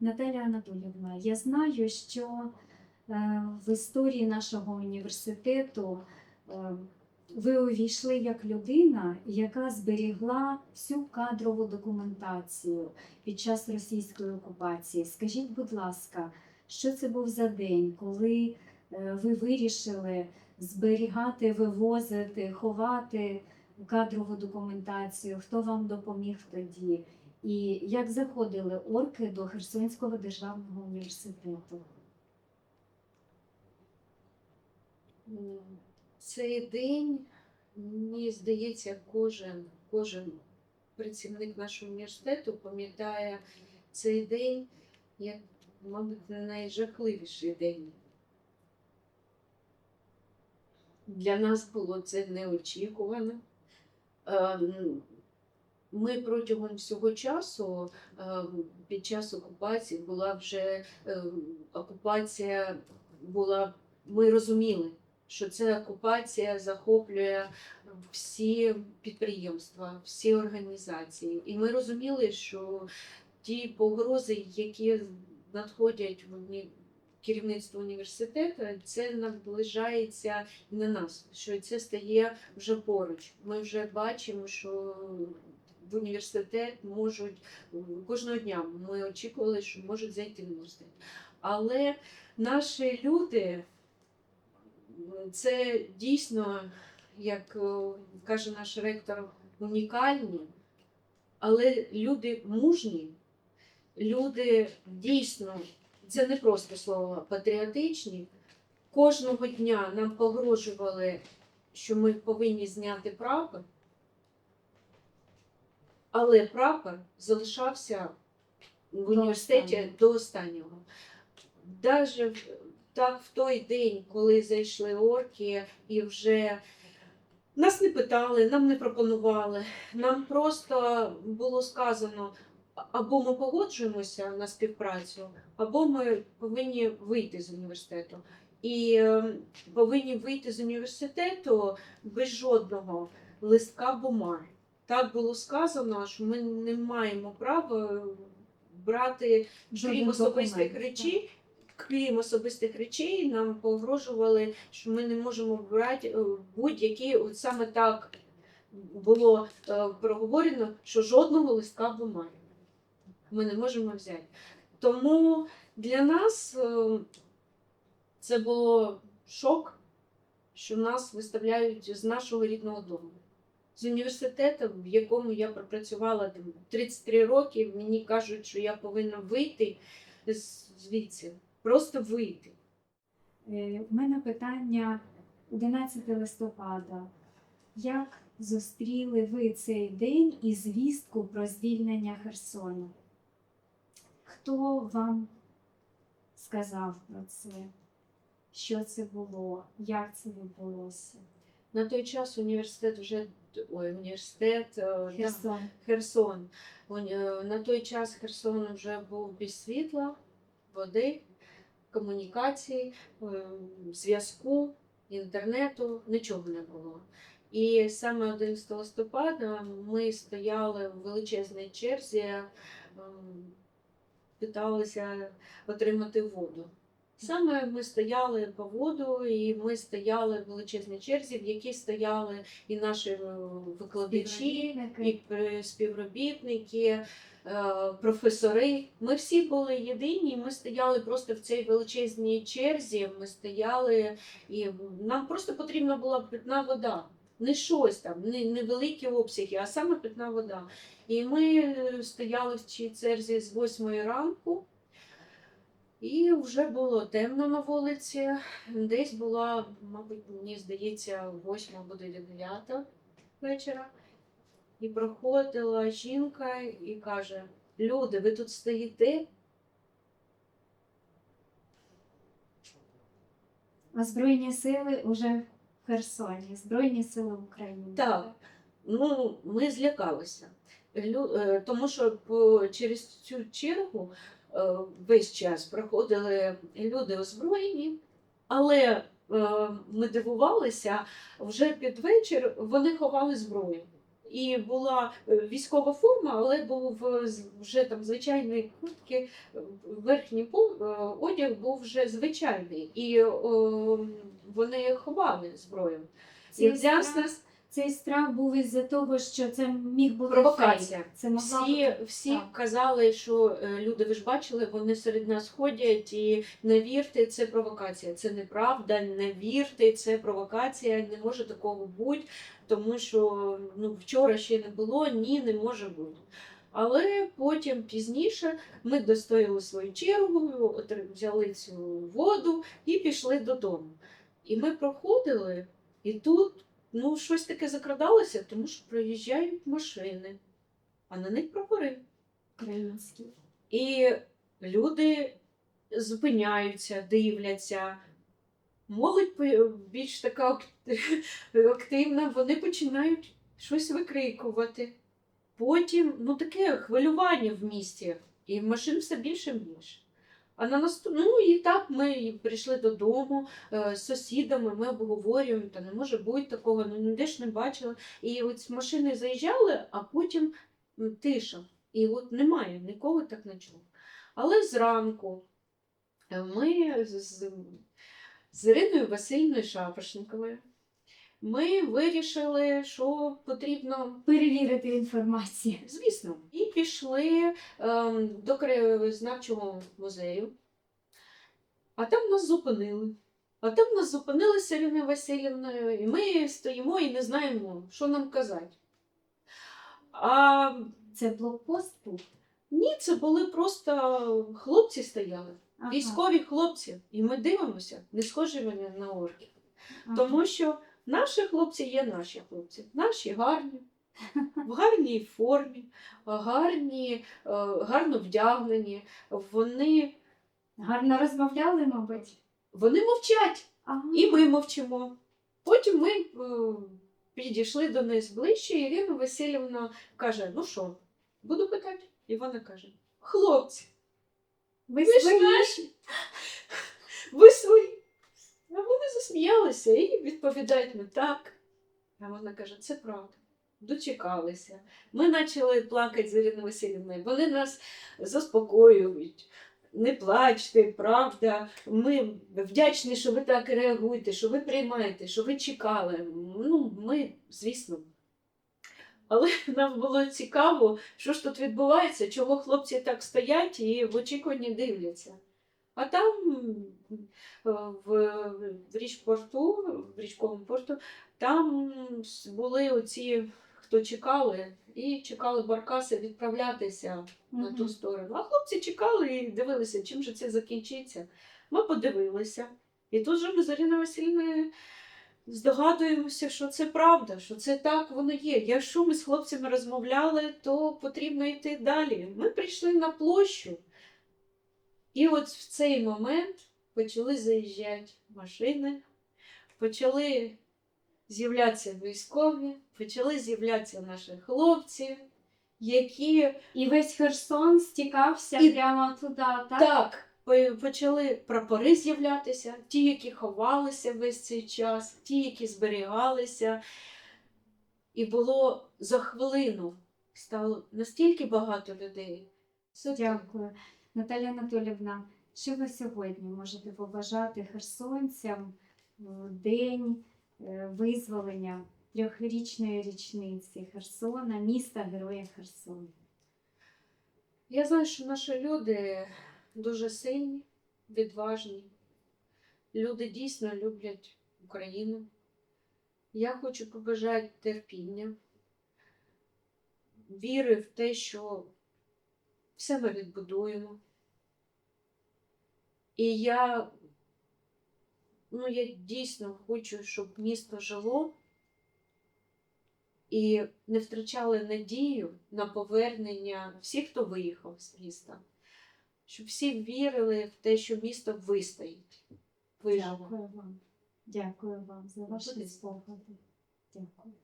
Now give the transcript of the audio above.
Наталя Анатоліївна, я знаю, що е, в історії нашого університету е, ви увійшли як людина, яка зберігла всю кадрову документацію під час російської окупації. Скажіть, будь ласка, що це був за день, коли е, ви вирішили зберігати, вивозити, ховати кадрову документацію? Хто вам допоміг тоді? І як заходили орки до Херсонського державного університету? Цей день, мені здається, кожен, кожен працівник нашого університету пам'ятає цей день як, мабуть, найжахливіший день. Для нас було це неочікувано. Ми протягом всього часу, ем, під час окупації, була вже ем, окупація була, ми розуміли, що ця окупація захоплює всі підприємства, всі організації. І ми розуміли, що ті погрози, які надходять в керівництво університету, це наближається на нас, що це стає вже поруч. Ми вже бачимо, що в університет можуть кожного дня ми очікували, що можуть зайти в університет. Але наші люди це дійсно, як е, каже наш ректор, унікальні, але люди мужні, люди дійсно, це не просто слово, патріотичні. Кожного дня нам погрожували, що ми повинні зняти прапор, але прапор залишався в університеті до останнього. Даже в- так в той день, коли зайшли орки, і вже нас не питали, нам не пропонували. Нам просто було сказано, або ми погоджуємося на співпрацю, або ми повинні вийти з університету. І е, повинні вийти з університету без жодного листка бумаги. Так було сказано, що ми не маємо права брати крім особистих речей, крім особистих речей, нам погрожували, що ми не можемо брати е, будь-які, от саме так було е, проговорено, що жодного листка бумаги ми не можемо взяти. Тому для нас е, це було шок, що нас виставляють з нашого рідного дому. З університету, в якому я пропрацювала 33 роки, мені кажуть, що я повинна вийти звідси, просто вийти. Е, У мене питання 11 листопада. Як зустріли ви цей день і звістку про звільнення Херсону? Хто вам сказав про це? Що це було? Як це відбулося? На той час університет вже ой, університет е, да, Херсон. Херсон. Е, На той час Херсон вже був без світла, води, комунікацій, е, зв'язку, інтернету, нічого не було. І саме 11 листопада ми стояли в величезній черзі, питалися отримати воду. Саме ми стояли по воду, і ми стояли в величезній черзі, в якій стояли і наші е, викладачі, і співробітники, е, професори. Ми всі були єдині. Ми стояли просто в цій величезній черзі. Ми стояли, і нам просто потрібна була питна вода. Не щось там, не невеликі обсяги, а саме питна вода. І ми е, стояли в цій черзі з 8 ранку. І вже було темно на вулиці. Десь була, мабуть, мені здається, 8 або 9 вечора. І проходила жінка і каже: Люди, ви тут стоїте? А Збройні сили вже в Херсоні, Збройні сили України. Так. Ну, ми злякалися. Лю- е, Тому що по, через цю чергу весь час проходили люди озброєні, але е, ми дивувалися, вже під вечір вони ховали зброю. І була е, військова форма, але був е, вже там звичайний куртки, е, верхній пол- е, одяг був вже звичайний, і о, вони ховали зброю. І взяв нас цей страх був із-за того, що це міг бути Провокація. фейк. Це могла всі, бути всі так. казали, що е, люди, ви ж бачили, вони серед нас ходять, і не вірте, це провокація. Це неправда, не вірте, це провокація, не може такого бути, тому що ну, вчора ще не було, ні, не може бути. Але потім пізніше ми достояли свою чергу, взяли цю воду і пішли додому. І ми проходили, і тут ну, щось таке закрадалося, тому що проїжджають машини, а на них прапори. українські. І люди зупиняються, дивляться. Молодь більш така активна, вони починають щось викрикувати. Потім ну, таке хвилювання в місті, і машин все більше і більше. А на наступ... ну і так ми прийшли додому е, з сусідами, ми обговорюємо, та не може бути такого, ну ніде ж не бачили. І от машини заїжджали, а потім тиша. І от немає, нікого так не чув. Але зранку е, ми з, з Іриною Васильівною Шапошниковою ми вирішили, що потрібно Перевірити інформацію. Звісно, і пішли ем, до краєзнавчого музею, а там нас зупинили. А там нас зупинили з Іриною Васильівною, і ми стоїмо і не знаємо, що нам казати. А Це блокпост був. ні, це були просто хлопці стояли, Ага, військові хлопці. І ми дивимося, не схожі вони на орків. ага. Тому що наші хлопці є наші хлопці. Наші гарні, в гарній формі, гарні, е, гарно вдягнені. Вони, Гарно розмовляли, мабуть. вони мовчать, Ага. і ми мовчимо. Потім ми е, підійшли до них ближче, і Ірина Васильівна каже: ну що, буду питати? І вона каже: хлопці, Ви ви ж наші, ви свої. А вони засміялися і відповідають ми так. А вона каже, це правда. Дочекалися. Ми почали плакати з Іриною Васильівною. Вони нас заспокоюють. Не плачте, правда. Ми вдячні, що ви так реагуєте, що ви приймаєте, що ви чекали. Ну, ми, звісно. Але нам було цікаво, що ж тут відбувається, чого хлопці так стоять і в очікуванні дивляться. А там е, в, в річпорту, в річковому порту, там були оці, хто чекали, і чекали баркаси відправлятися на ту сторону. А хлопці чекали і дивилися, чим же це закінчиться. Ми подивилися. І тут же ми з Іриною Васильівною здогадуємося, що це правда, що це так воно є. Якщо ми з хлопцями розмовляли, то потрібно йти далі. Ми прийшли на площу. І от в цей момент почали заїжджати машини, почали з'являтися військові, почали з'являтися наші хлопці, які І весь Херсон стікався І- прямо туди, так? так почали прапори з'являтися, ті, які ховалися весь цей час, ті, які зберігалися. І було за хвилину стало настільки багато людей. Дякую. Наталя Анатолівна, що ви сьогодні можете побажати херсонцям в день е, визволення трьохрічної річниці Херсона, міста Героя Херсон? Я знаю, що наші люди дуже сильні, відважні. Люди дійсно люблять Україну. Я хочу побажати терпіння, віри в те, що все ми відбудуємо. І я, ну, я дійсно хочу, щоб місто жило і не втрачали надію на повернення всіх, хто виїхав з міста. Щоб всі вірили в те, що місто вистоїть. Виживе. Дякую вам. Дякую вам за ваші спогади. Дякую.